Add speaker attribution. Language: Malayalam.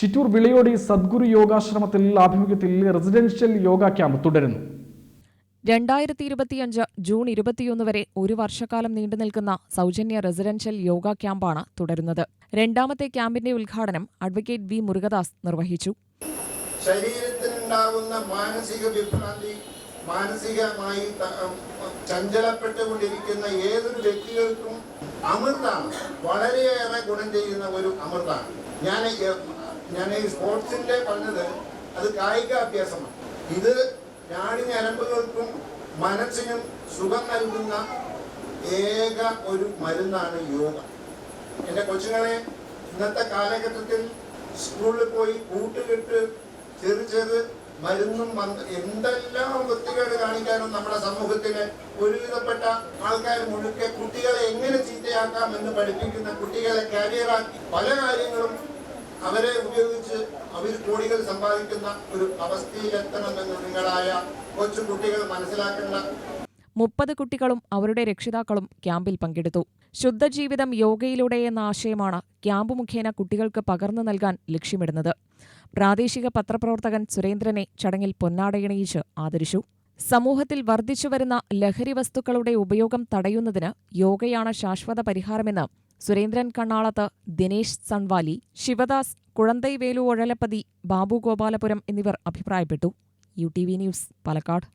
Speaker 1: ചിറ്റൂർ വിളയോടി സദ്ഗുരു യോഗാശ്രമത്തിൽ ആഭിമുഖ്യത്തിൽ റെസിഡൻഷ്യൽ യോഗ ക്യാമ്പ് തുടരുന്നു.
Speaker 2: രണ്ടായിരത്തി ഇരുപത്തിയഞ്ച് ജൂൺ ഇരുപത്തിയൊന്ന് വരെ ഒരു വർഷക്കാലം നീണ്ടു നിൽക്കുന്ന സൗജന്യ റെസിഡൻഷ്യൽ യോഗ ക്യാമ്പാണ് തുടരുന്നത്. രണ്ടാമത്തെ ക്യാമ്പിന്റെ ഉദ്ഘാടനം അഡ്വക്കേറ്റ് വി മുരുകദാസ് നിർവഹിച്ചു.
Speaker 3: ശരീരത്തിനുണ്ടാകുന്ന മാനസിക വിഭ്രാന്തി മാനസികമായി ചഞ്ചലപ്പെട്ടുകൊണ്ടിരിക്കുന്ന ഏതൊരു വ്യക്തികൾക്കും അമൃതാണ്. വളരെയേറെ ഗുണം ചെയ്യുന്ന ഒരു അമൃതാണ്. ഞാൻ ഞാൻ ഈ സ്പോർട്സിന്റെ പറഞ്ഞത് അത് കായിക അഭ്യാസമാണ്. ഇത് നാടി ഞരമ്പുകൾക്കും മനസ്സിനും സുഖം നൽകുന്ന ഏക ഒരു മരുന്നാണ് യോഗ. എന്റെ കൊച്ചുങ്ങളെ ഇന്നത്തെ കാലഘട്ടത്തിൽ സ്കൂളിൽ പോയി കൂട്ടുകെട്ട് ചെറു ചെറു മരുന്നും എന്തെല്ലാം വൃത്തികേട് കാണിക്കാനും നമ്മുടെ സമൂഹത്തിലെ ഒരുവിധപ്പെട്ട ആൾക്കാർ മുഴുക്കെ കുട്ടികളെ എങ്ങനെ ചീത്തയാക്കാം എന്ന് പഠിപ്പിക്കുന്ന കുട്ടികളെ കാരിയറാക്കി പല കാര്യങ്ങളും അവരെ ഉപയോഗിച്ച് അവർ കോടികൾ സമ്പാദിക്കുന്ന ഒരു അവസ്ഥയിലെത്തണമെന്ന് നിങ്ങളായ കൊച്ചു കുട്ടികൾ മനസ്സിലാക്കേണ്ട
Speaker 2: മുപ്പത് കുട്ടികളും അവരുടെ രക്ഷിതാക്കളും ക്യാമ്പിൽ പങ്കെടുത്തു. ശുദ്ധജീവിതം യോഗയിലൂടെ എന്ന ആശയമാണ് ക്യാമ്പ് മുഖേന കുട്ടികൾക്ക് പകർന്നു നൽകാൻ ലക്ഷ്യമിടുന്നത്. പ്രാദേശിക പത്രപ്രവർത്തകൻ സുരേന്ദ്രനെ ചടങ്ങിൽ പൊന്നാടയണിയിച്ച് ആദരിച്ചു. സമൂഹത്തിൽ വർദ്ധിച്ചുവരുന്ന ലഹരി വസ്തുക്കളുടെ ഉപയോഗം തടയുന്നതിന് യോഗയാണ് ശാശ്വത പരിഹാരമെന്ന് സുരേന്ദ്രൻ കണ്ണാളത്ത് ദിനേശ് സൺവാലി ശിവദാസ് കുഴന്തൈ വേലു ഒഴലപ്പതി ബാബു ഗോപാലപുരം എന്നിവർ അഭിപ്രായപ്പെട്ടു. U T V news Palakkad.